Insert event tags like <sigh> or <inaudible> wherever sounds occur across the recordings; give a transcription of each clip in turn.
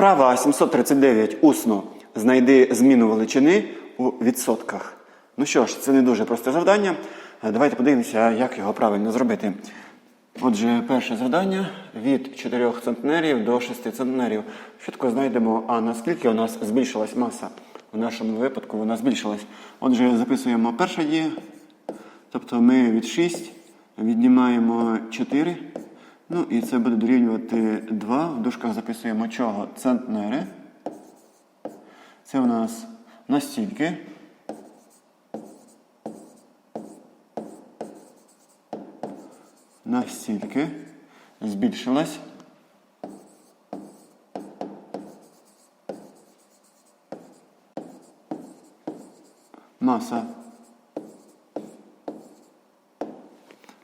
Вправа 739 усно. Знайди зміну величини у відсотках. Ну що ж, це не дуже просте завдання. Давайте подивимося, як його правильно зробити. Отже, перше завдання від 4 центнерів до 6 центнерів. Швидко знайдемо, а наскільки у нас збільшилась маса. В нашому випадку вона збільшилась. Отже, записуємо перша дія. Тобто ми від 6 віднімаємо 4. Ну і це буде дорівнювати 2. В дужках записуємо чого? Центнери. Це у нас настільки. Настільки збільшилась. Маса.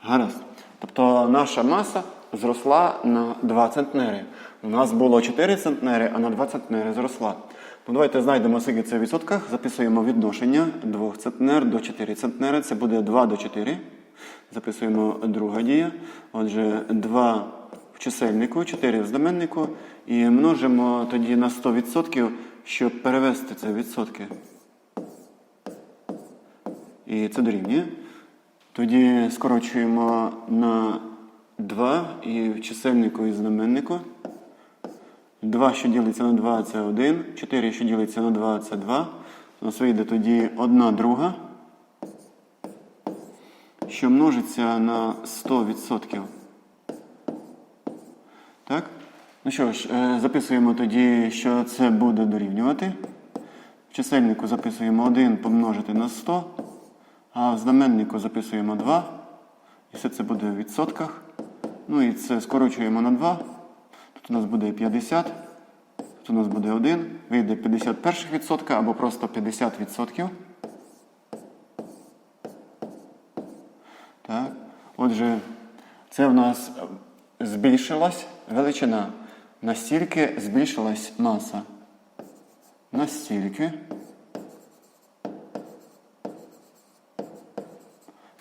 Гаразд. Тобто наша маса зросла на 2 центнери. У нас було 4 центнери, а на 2 центнери зросла. Ну, давайте знайдемо, скільки це в відсотках. Записуємо відношення 2 центнер до 4 центнери. Це буде 2 до 4. Записуємо друга дія. Отже, 2 в чисельнику, 4 в знаменнику. І множимо тоді на 100%, щоб перевести це в відсотки. І це дорівнює. Тоді скорочуємо на 2 і в чисельнику і знаменнику. 2, що ділиться на 2, це 1. 4, що ділиться на 2, це 2. У нас вийде тоді 1 друга, що множиться на 100%. Так? Ну що ж, е, записуємо тоді, що це буде дорівнювати. В чисельнику записуємо 1 помножити на 100. А в знаменнику записуємо 2. І все це буде в відсотках. Ну і це скорочуємо на 2. Тут у нас буде 50. Тут у нас буде 1. Вийде 51 відсотка або просто 50 відсотків. Так. Отже, це в нас збільшилась величина. Настільки збільшилась маса. Настільки.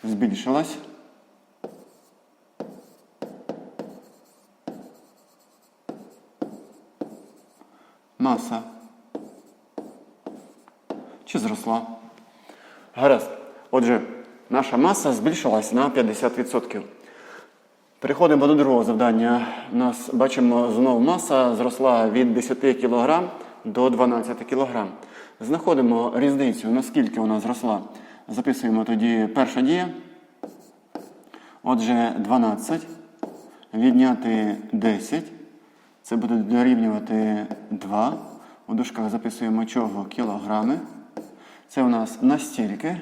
збільшилась. Маса. Чи зросла? Гаразд. Отже, наша маса збільшилась на 50%. Переходимо до другого завдання. У нас бачимо знову маса зросла від 10 кг до 12 кг. Знаходимо різницю, наскільки вона зросла. Записуємо тоді перша дія. Отже, 12. Відняти 10. Це буде дорівнювати 2. У дужках записуємо чого кілограми. Це у нас настільки.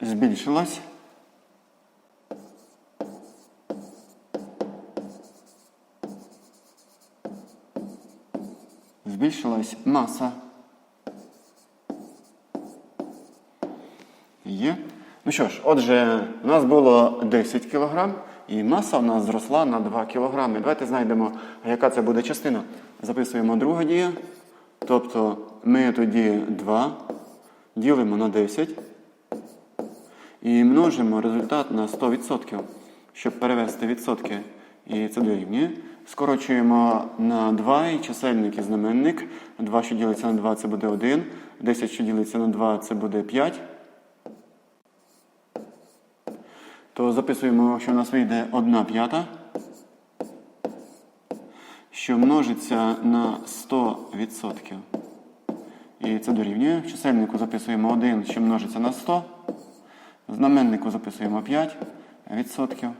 Збільшилось. збільшилась маса. Ну що ж, отже, у нас було 10 кг, і маса у нас зросла на 2 кг. Давайте знайдемо, яка це буде частина. Записуємо друга дія. Тобто ми тоді 2 ділимо на 10 і множимо результат на 100%, щоб перевести відсотки. І це дорівнює. Скорочуємо на 2 і чисельник і знаменник. 2, що ділиться на 2, це буде 1. 10, що ділиться на 2, це буде 5. То записуємо, що у нас вийде 1 п'ята, що множиться на 100%. І це дорівнює. В чисельнику записуємо 1, що множиться на 100. В знаменнику записуємо 5 відсотків.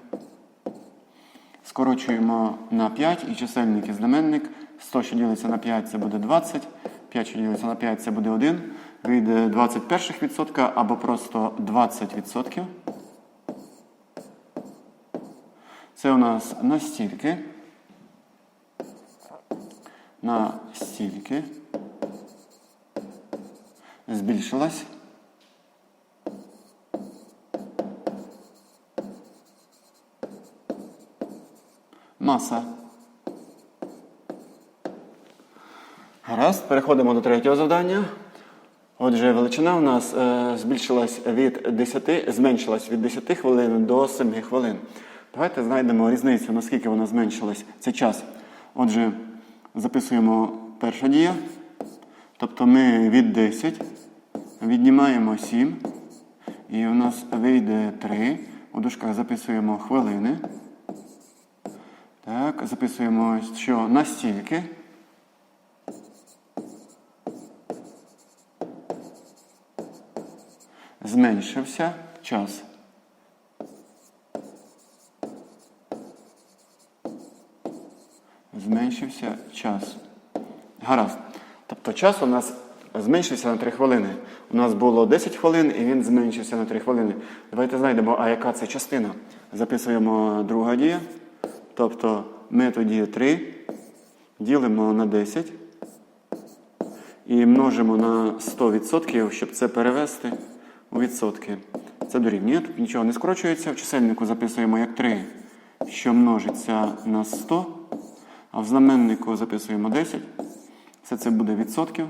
Скорочуємо на 5 і чисельник і знаменник. 100, що ділиться на 5, це буде 20. 5, що ділиться на 5, це буде 1. Вийде 21% або просто 20%. Це у нас настільки. Настільки. Збільшилась. Маса. Гаразд, переходимо до третього завдання. Отже, величина у нас е, збільшилась від 10, зменшилась від 10 хвилин до 7 хвилин. Давайте знайдемо різницю, наскільки вона зменшилась. Це час. Отже, записуємо перша дія. Тобто ми від 10 віднімаємо 7. І у нас вийде 3. У дужках записуємо хвилини. Так, записуємо, що настільки. Зменшився час. Зменшився час. Гаразд. Тобто час у нас зменшився на 3 хвилини. У нас було 10 хвилин і він зменшився на 3 хвилини. Давайте знайдемо, а яка це частина. Записуємо друга дія. Тобто ми тоді 3 ділимо на 10 і множимо на 100%, щоб це перевести у відсотки. Це дорівнює. Тут нічого не скорочується. В чисельнику записуємо як 3, що множиться на 100, а в знаменнику записуємо 10. Все це буде відсотків.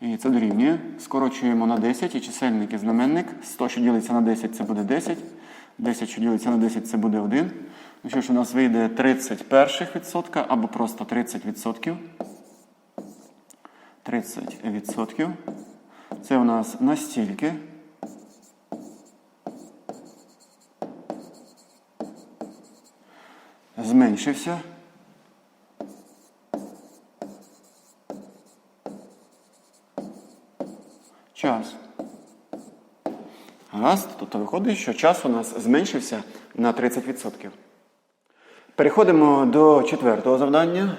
І це дорівнює. Скорочуємо на 10 і чисельник і знаменник. 100, що ділиться на 10, це буде 10. 10, що ділиться на 10, це буде 1. Ну що ж, у нас вийде 31 відсотка або просто 30 відсотків. 30 відсотків. Це у нас настільки. Зменшився. Час. Гаразд, тобто виходить, що час у нас зменшився на 30%. Переходимо до четвертого завдання.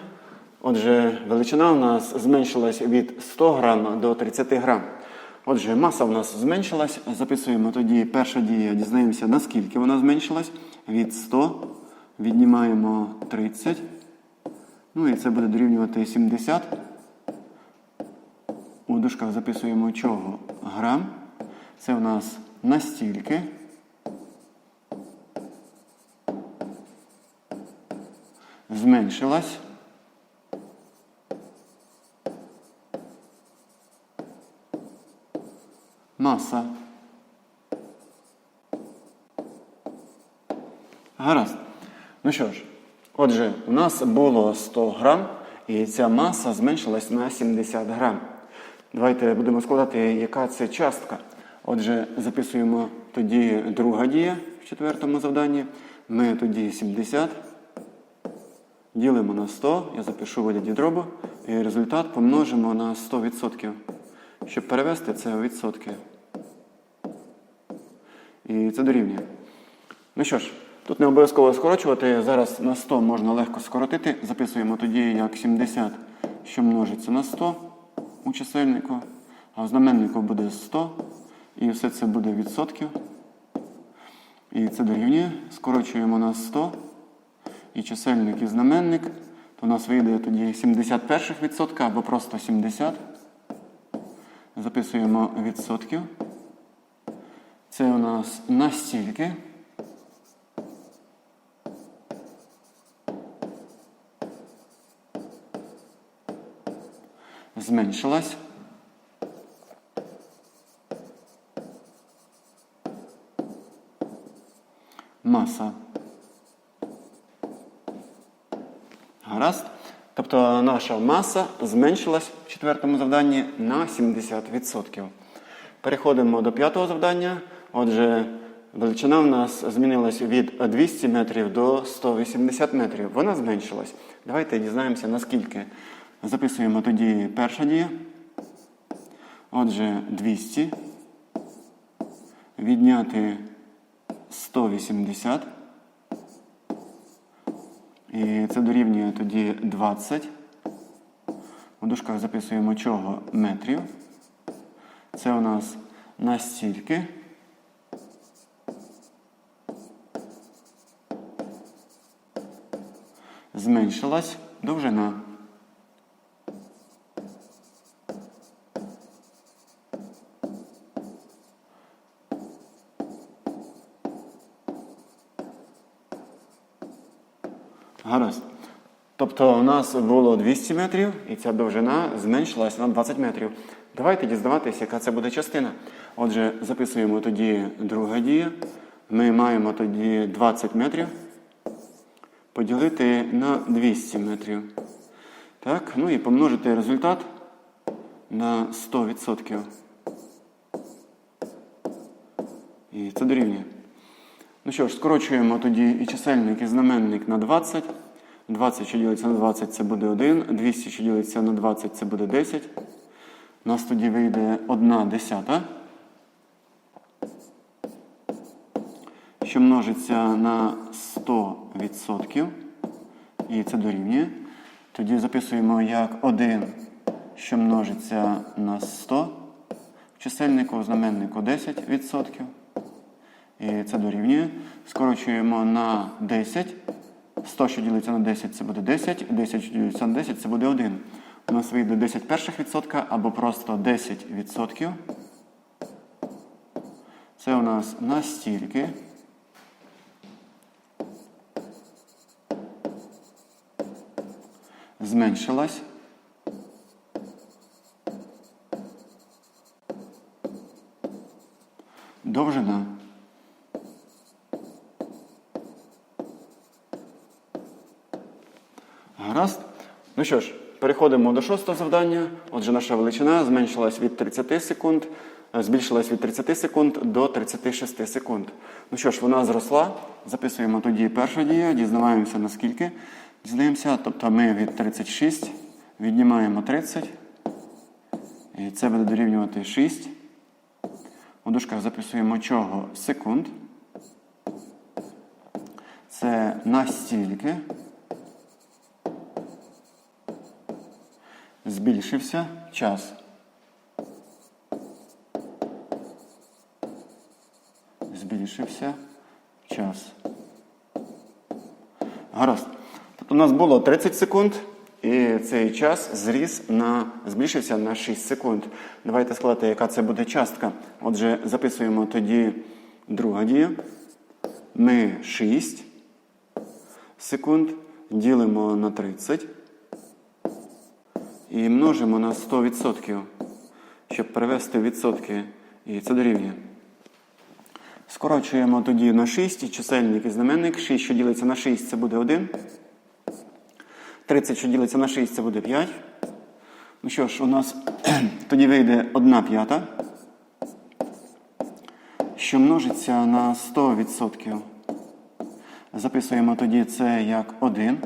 Отже, величина у нас зменшилась від 100 грам до 30 грам. Отже, маса у нас зменшилась. Записуємо тоді перша дія, дізнаємося, наскільки вона зменшилась. Від 100 віднімаємо 30. Ну і це буде дорівнювати 70. Дужках записуємо чого? Грам. Це у нас настільки. Зменшилась. Маса. Гаразд. Ну що ж, отже, у нас було 100 грам, і ця маса зменшилась на 70 грам. Давайте будемо складати, яка це частка. Отже, записуємо тоді друга дія в четвертому завданні. Ми тоді 70 ділимо на 100, я запишу вигляді дробу, і результат помножимо на 100%. Щоб перевести це у відсотки. І це дорівнює. Ну що ж, тут не обов'язково скорочувати. Зараз на 100 можна легко скоротити. Записуємо тоді як 70, що множиться на 100 у чисельнику, а в знаменнику буде 100. І все це буде відсотків. І це дорівнює. Скорочуємо на 100. І чисельник і знаменник. То у нас вийде тоді 71 відсотка або просто 70. Записуємо відсотків. Це у нас настільки. Зменшилась. Маса. Гаразд. Тобто наша маса зменшилась в четвертому завданні на 70%. Переходимо до п'ятого завдання. Отже, величина в нас змінилась від 200 метрів до 180 метрів. Вона зменшилась. Давайте дізнаємося, наскільки. Записуємо тоді перша дія. Отже, 200. Відняти 180. І це дорівнює тоді 20. У дужках записуємо чого метрів. Це у нас настільки. Зменшилась довжина. Гаразд. Тобто у нас було 200 метрів, і ця довжина зменшилась на 20 метрів. Давайте дізнаватися, яка це буде частина. Отже, записуємо тоді друга дія. Ми маємо тоді 20 метрів поділити на 200 метрів. Так, ну і помножити результат на 100%. І це дорівнює. Ну що ж, скорочуємо тоді і чисельник, і знаменник на 20. 20, що ділиться на 20, це буде 1. 200, що ділиться на 20, це буде 10. У нас тоді вийде 1 десята. Що множиться на 100%. І це дорівнює. Тоді записуємо як 1, що множиться на 100. В чисельнику, в знаменнику 10%. І це дорівнює. Скорочуємо на 10. 100, що ділиться на 10, це буде 10. 10, що ділиться на 10, це буде 1. У нас вийде 10 перших відсотка або просто 10 відсотків. Це у нас настільки. Зменшилась. Довжина. Гаразд. Ну що ж, переходимо до шостого завдання. Отже, наша величина зменшилась від 30 секунд, е, збільшилась від 30 секунд до 36 секунд. Ну що ж, вона зросла. Записуємо тоді першу дію, дізнаваємося наскільки. Дізнаємося, тобто ми від 36 віднімаємо 30. І це буде дорівнювати 6. У дужках записуємо чого секунд. Це настільки. Збільшився час. Збільшився час. Гаразд. Тобто у нас було 30 секунд, і цей час зріс на, збільшився на 6 секунд. Давайте складати, яка це буде частка. Отже, записуємо тоді друга дія. Ми 6 секунд ділимо на 30 і множимо на 100%, щоб перевести відсотки. І це дорівнює. Скорочуємо тоді на 6 і чисельник і знаменник. 6, що ділиться на 6, це буде 1. 30, що ділиться на 6, це буде 5. Ну що ж, у нас <clears throat> тоді вийде 1 п'ята, що множиться на 100%. Записуємо тоді це як 1,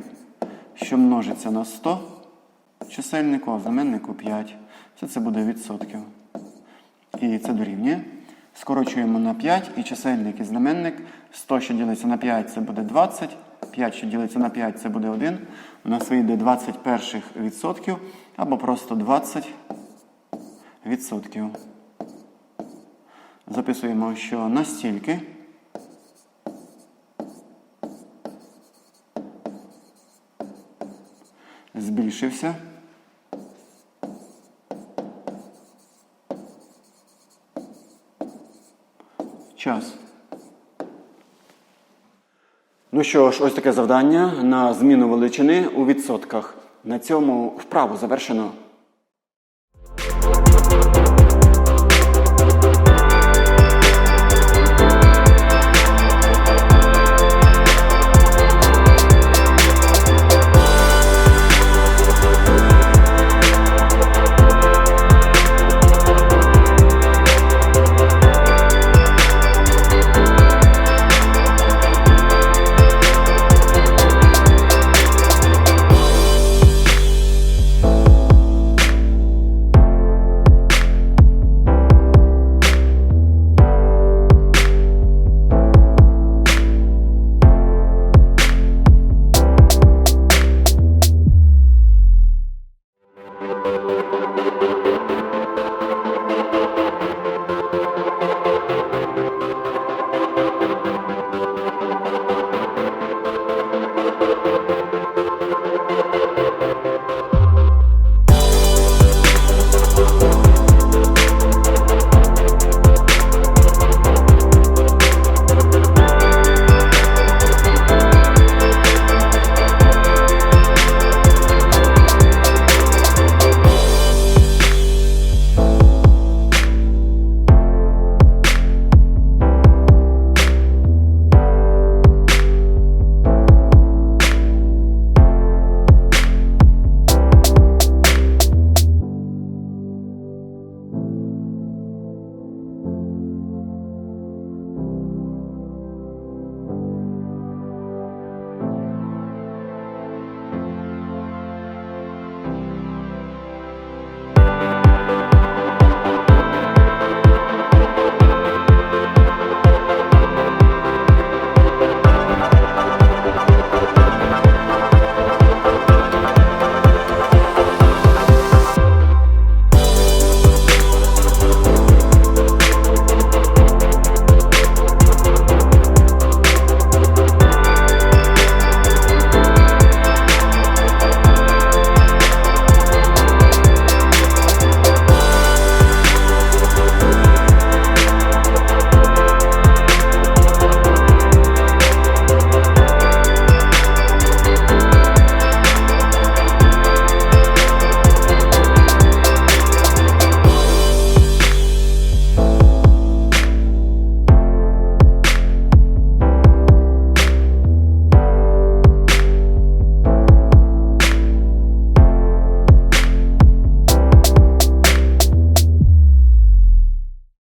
що множиться на 100. Чисельнику, а в знаменнику 5. Все це буде відсотків. І це дорівнює. Скорочуємо на 5 і чисельник і знаменник. 100, що ділиться на 5, це буде 20. 5, що ділиться на 5, це буде 1. У нас вийде 20 перших відсотків або просто 20 відсотків. Записуємо, що настільки. Збільшився. Час. Ну що ж, ось таке завдання на зміну величини у відсотках. На цьому вправу завершено.